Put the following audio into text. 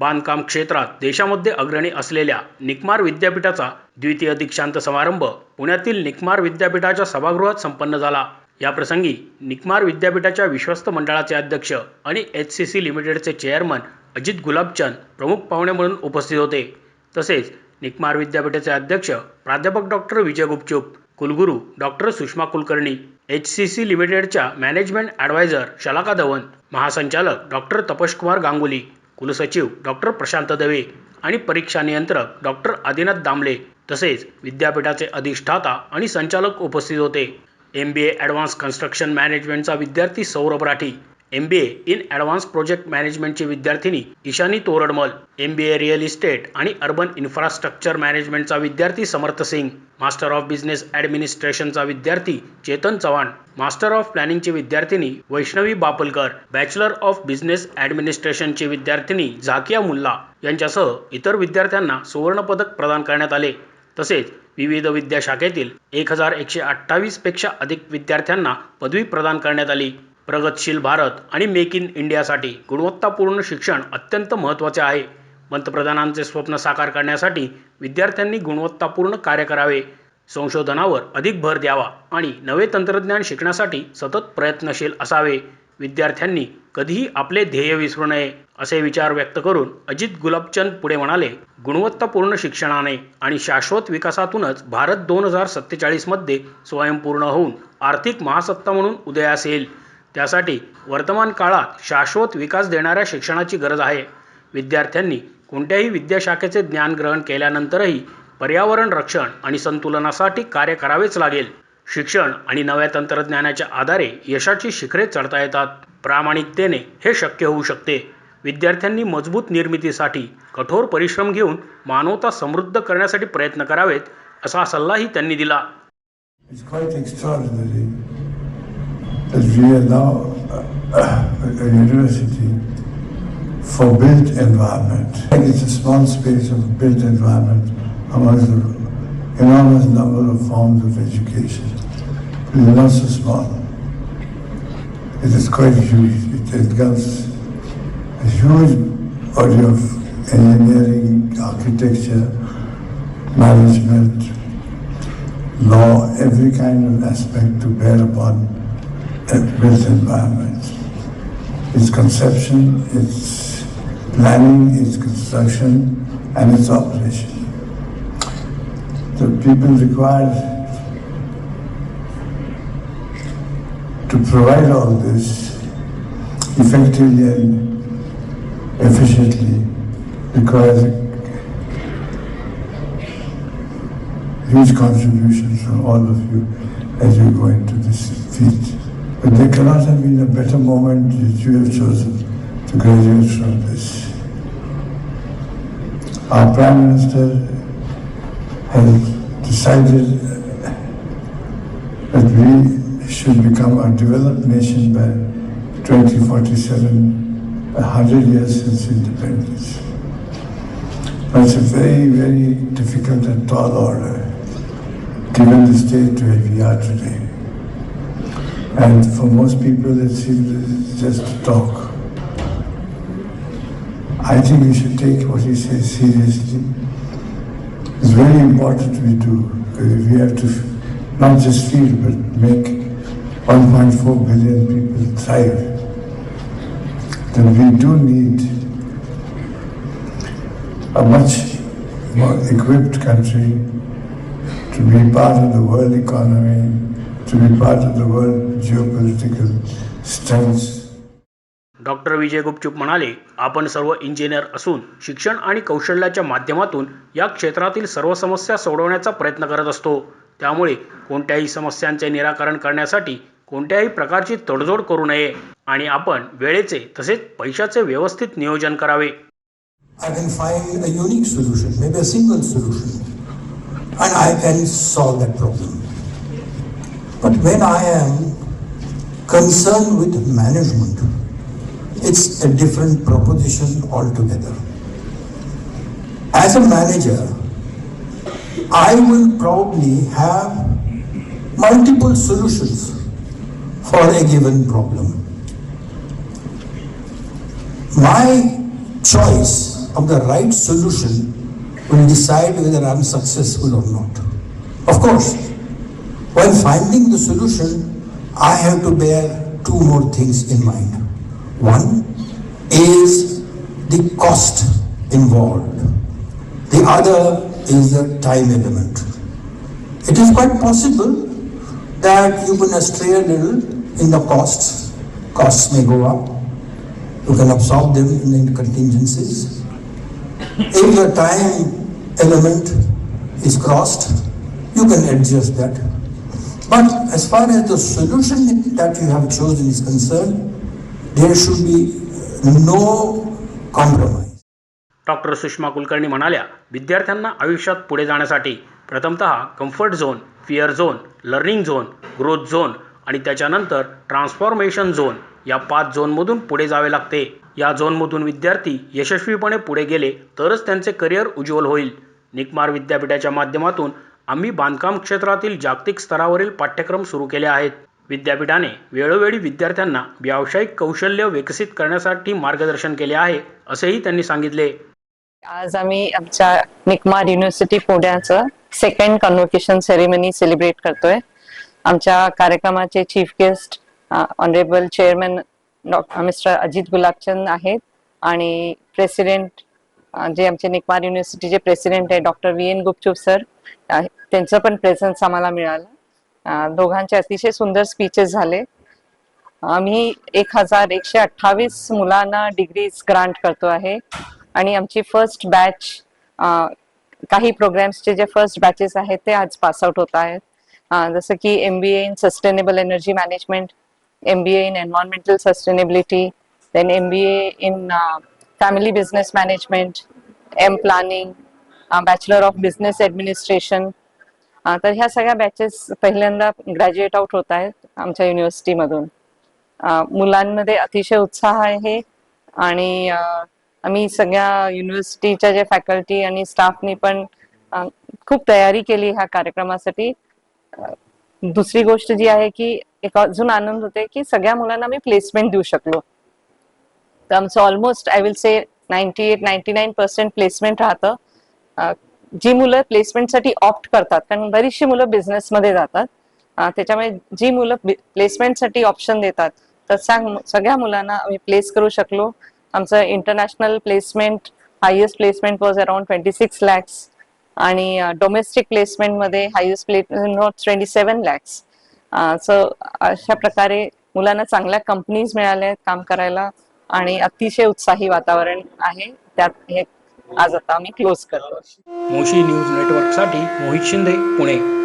बांधकाम क्षेत्रात देशामध्ये अग्रणी असलेल्या निकमार विद्यापीठाचा द्वितीय दीक्षांत समारंभ पुण्यातील निकमार विद्यापीठाच्या सभागृहात संपन्न झाला. याप्रसंगी निकमार विद्यापीठाच्या विश्वस्त मंडळाचे अध्यक्ष आणि एच सी सी लिमिटेडचे चेअरमन अजित गुलाबचंद प्रमुख पाहुणे म्हणून उपस्थित होते. तसेच निकमार विद्यापीठाचे अध्यक्ष प्राध्यापक डॉक्टर विजय गुपचूप कुलगुरू doctor Sushma Kulkarni H C C लिमिटेडच्या मॅनेजमेंट ॲडवायझर शलाका धवन महासंचालक डॉक्टर तपशकुमार गांगुली कुलसचिव डॉक्टर प्रशांत दवे आणि परीक्षा नियंत्रक डॉक्टर आदिनाथ दामले तसेच विद्यापीठाचे अधिष्ठाता आणि संचालक उपस्थित होते. M B A advance construction मॅनेजमेंटचा विद्यार्थी Saurabh Rathi M B A in advance project मॅनेजमेंटची विद्यार्थिनी Ishani Toradmal M B A real estate आणि अर्बन इन्फ्रास्ट्रक्चर मॅनेजमेंटचा विद्यार्थी Samarth Singh master of business ॲडमिनिस्ट्रेशनचा विद्यार्थी चेतन चव्हाण मास्टर ऑफ प्लॅनिंगची विद्यार्थिनी Vaishnavi Bapalkar bachelor of business ॲडमिनिस्ट्रेशनची विद्यार्थिनी झाकिया मुल्ला यांच्यासह इतर विद्यार्थ्यांना सुवर्णपदक प्रदान करण्यात आले. तसेच विविध विद्याशाखेतील एक हजार एकशे अठ्ठावीसपेक्षा अधिक विद्यार्थ्यांना पदवी प्रदान करण्यात आली. प्रगतशील भारत आणि मेक इन इंडियासाठी गुणवत्तापूर्ण शिक्षण अत्यंत महत्त्वाचे आहे. पंतप्रधानांचे स्वप्न साकार करण्यासाठी विद्यार्थ्यांनी गुणवत्तापूर्ण कार्य करावे. संशोधनावर अधिक भर द्यावा आणि नवे तंत्रज्ञान शिकण्यासाठी सतत प्रयत्नशील असावे. विद्यार्थ्यांनी कधीही आपले ध्येय विसरू नये असे विचार व्यक्त करून अजित गुलाबचंद पुढे म्हणाले गुणवत्तापूर्ण शिक्षणाने आणि शाश्वत विकासातूनच भारत दोन हजार सत्तेचाळीसमध्ये स्वयंपूर्ण होऊन आर्थिक महासत्ता म्हणून उदयास येईल. त्यासाठी वर्तमान काळात शाश्वत विकास देणाऱ्या शिक्षणाची गरज आहे. विद्यार्थ्यांनी कोणत्याही विद्याशाखेचे ज्ञान ग्रहण केल्यानंतरही पर्यावरण रक्षण आणि संतुलनासाठी कार्य करावेच लागेल. शिक्षण आणि नव्या तंत्रज्ञानाच्या आधारे यशाची शिखरे चढता येतात. प्रामाणिकतेने हे शक्य होऊ शकते. विद्यार्थ्यांनी मजबूत निर्मितीसाठी कठोर परिश्रम घेऊन मानवता समृद्ध करण्यासाठी प्रयत्न करावेत असा सल्लाही त्यांनी दिला. It's quite extraordinary that we are now uh, a university for built environment. It's a small space of built environment amongst the enormous number of forms of education. It is not so small. It is quite huge. It engulfs a huge body of engineering, architecture, management, law, every kind of aspect to bear upon a built environment. Its conception, its planning, its construction, and its operation. The people required to provide all this effectively and efficiently requires huge contributions from all of you as you go into this field. But there cannot have been a better moment that you have chosen to graduate from this. Our Prime Minister has decided that we should become a developed nation by 2047, a hundred years since independence. That's a very, very difficult and tall order given the state where we are today. And for most people, it seems just talk. I think we should take what he says seriously. It's very important we do, because we have to not just feel, but make 1.4 billion people thrive. Then we do need a much more equipped country to be part of the world economy, to be part of the world geopolitical strengths. Doctor Vijay Gupchup म्हणाले आपण सर्व engineer असून शिक्षण आणि कौशल्याच्या माध्यमातून या क्षेत्रातील सर्व समस्या सोडवण्याचा प्रयत्न करत असतो त्यामुळे कोणत्याही समस्यांचे निराकरण करण्यासाठी कोणत्याही प्रकारची तडजोड करू नये आणि आपण वेळेचे तसेच पैशाचे व्यवस्थित नियोजन करावे I can find a unique solution, maybe a single solution, and I can solve that problem. But when I am concerned with management, it's a different proposition altogether. As a manager, I will probably have multiple solutions for a given problem. My choice of the right solution will decide whether I'm successful or not. Of course, while finding the solution, I have to bear two more things in mind. One is the cost involved. The other is the time element. It is quite possible that you can stray a little in the costs. Costs may go up. You can absorb them in the contingencies. If the time element is crossed, you can adjust that. But as far as the solution that you have chosen is concerned, there should be uh, no compromise. Doctor Sushma Kulkarni म्हणाल्या विद्यार्थ्यांना आयुष्यात पुढे जाण्यासाठी प्रथमतः comfort zone fear zone learning zone growth zone आणि त्याच्यानंतर transformation zone या पाच झोनमधून पुढे जावे लागते या झोनमधून विद्यार्थी यशस्वीपणे पुढे गेले तरच त्यांचे करिअर उज्ज्वल होईल निकमार विद्यापीठाच्या माध्यमातून आम्ही बांधकाम क्षेत्रातील जागतिक स्तरावरील पाठ्यक्रम सुरू केले आहेत. विद्यापीठाने वेळोवेळी विद्यार्थ्यांना व्यावसायिक कौशल्य विकसित करण्यासाठी मार्गदर्शन केले आहे असेही त्यांनी सांगितले. आज आम्ही आमच्या निकमार युनिव्हर्सिटी पुण्याचं सेकंड कन्व्होकेशन सेरेमनी सेलिब्रेट करतोय. आमच्या कार्यक्रमाचे chief guest honourable chairman doctor mister Ajit Gulabchand आहेत आणि प्रेसिडेंट जे आमचे निकमार युनिव्हर्सिटीचे प्रेसिडेंट आहे doctor V N Gupchup sir त्यांचं पण प्रेझन्स आम्हाला मिळालं. दोघांचे अतिशय सुंदर स्पीचेस झाले. आम्ही एक हजार एकशे अठ्ठावीस मुलांना डिग्रीज ग्रांट करतो आहे. आणि आमची फर्स्ट बॅच काही प्रोग्राम्सचे जे फर्स्ट बॅचेस आहेत ते आज पासआउट होत आहेत. जसं की M B A in sustainable energy management M B A in environmental sustainability then M B A in family business management M planning bachelor of business administration तर ह्या सगळ्या बॅचेस पहिल्यांदा ग्रॅज्युएट आउट होत आहेत आमच्या युनिव्हर्सिटीमधून मुलांमध्ये अतिशय उत्साह आहे आणि आम्ही सगळ्या युनिव्हर्सिटीच्या जे फॅकल्टी आणि स्टाफनी पण खूप तयारी केली ह्या कार्यक्रमासाठी. दुसरी गोष्ट जी आहे की एक अजून आनंद होते की सगळ्या मुलांना मी प्लेसमेंट देऊ शकलो. तर आमचं almost I will say ninety eight ninety nine percent placement राहतं. जी मुलं प्लेसमेंटसाठी ऑप्ट करतात कारण बरीचशी मुलं बिझनेसमध्ये जातात त्याच्यामुळे जी मुलं प्लेसमेंटसाठी ऑप्शन देतात तर सांग सगळ्या मुलांना आम्ही प्लेस करू शकलो. आमचं international placement highest placement was around twenty six lakhs आणि domestic प्लेसमेंटमध्ये highest placement was twenty seven lakhs so अशा प्रकारे मुलांना चांगल्या कंपनीज मिळाल्या आहेत काम करायला आणि अतिशय उत्साही वातावरण आहे. त्यात हे आज आता आम्ही क्लोज करतो. मोशी न्यूज नेटवर्कसाठी मोहित शिंदे पुणे.